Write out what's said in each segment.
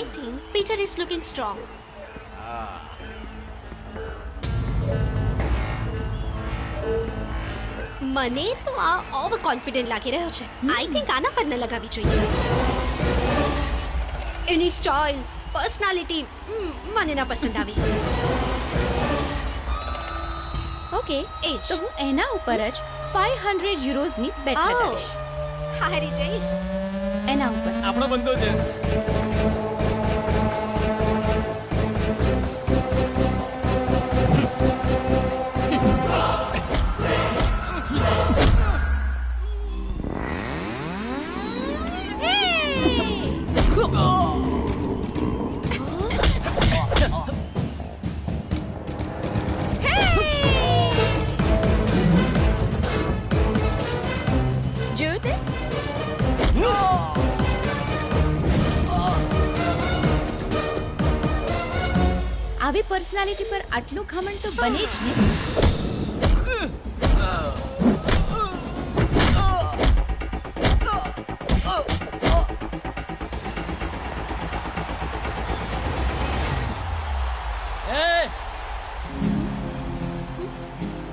I think Peter is looking strong. મને તો આ ઓવર કોન્ફિડન્ટ લાગી રહ્યો છે. આઈ થિંક આના પર ન લગાવી જોઈએ. એની સ્ટાઇલ પર્સનાલિટી મને ના પસંદ આવી. ઓકે એ તો હું એના ઉપર જ 500 યુરોઝની બેટ. લગાવીશ. હારી જઈશ. એના ઉપર. આપણો બંધો છે. જોયું No! આવી પર્સનાલિટી પર આટલું ઘમંડ તો બને જ ને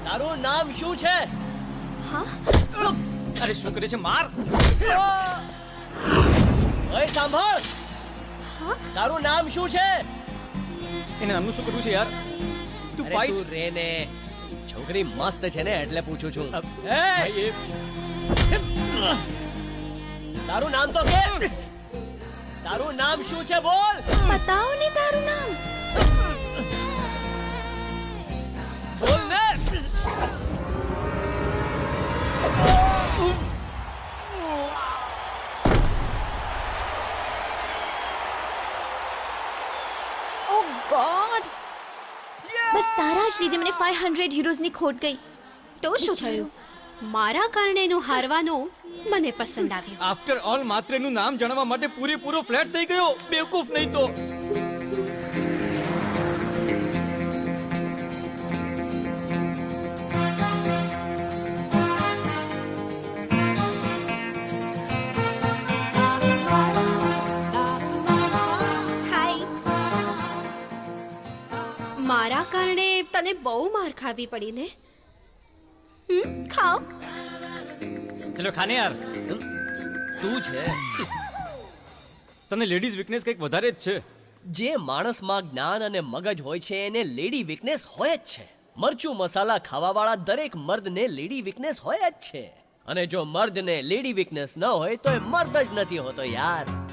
તારું નામ શું છે હા અરે શું કરે છે? માર. અરે સાંભળ. તારું નામ શું છે? એને નામનું શું કરવું છે યાર? તું ફાઈટ તું રે ને. છોકરી મસ્ત છે ને એટલે પૂછું છું. એ તારું નામ તો કે તારું નામ શું છે બોલ? બતાવો ને બસ તારા જ લીધે મને 500 યુરોઝની ખોટ ગઈ. તો શું થયું? મારા કારણે એનું હારવાનું મને પસંદ આવ્યું. આફ્ટર ઓલ માત્ર એનું નામ જાણવા માટે પૂરેપૂરો ફ્લેટ થઈ ગયો. બેવકૂફ નહીં તો. મારા કારણે તને બહુ માર ખાવી પડી ને? હમ ખાઓ. ચલો ખાને યાર શું છે. તને લેડીઝ વીકનેસ કંઈક વધારે જ છે. જે માણસમાં જ્ઞાન અને મગજ હોય છે એને લેડી વીકનેસ હોય જ છે. મરચું મસાલા ખાવાવાળા દરેક મર્દને લેડી વીકનેસ હોય જ છે. અને જો મર્દને લેડી વીકનેસ ન હોય તો એ મર્દ જ નથી હોતો યાર.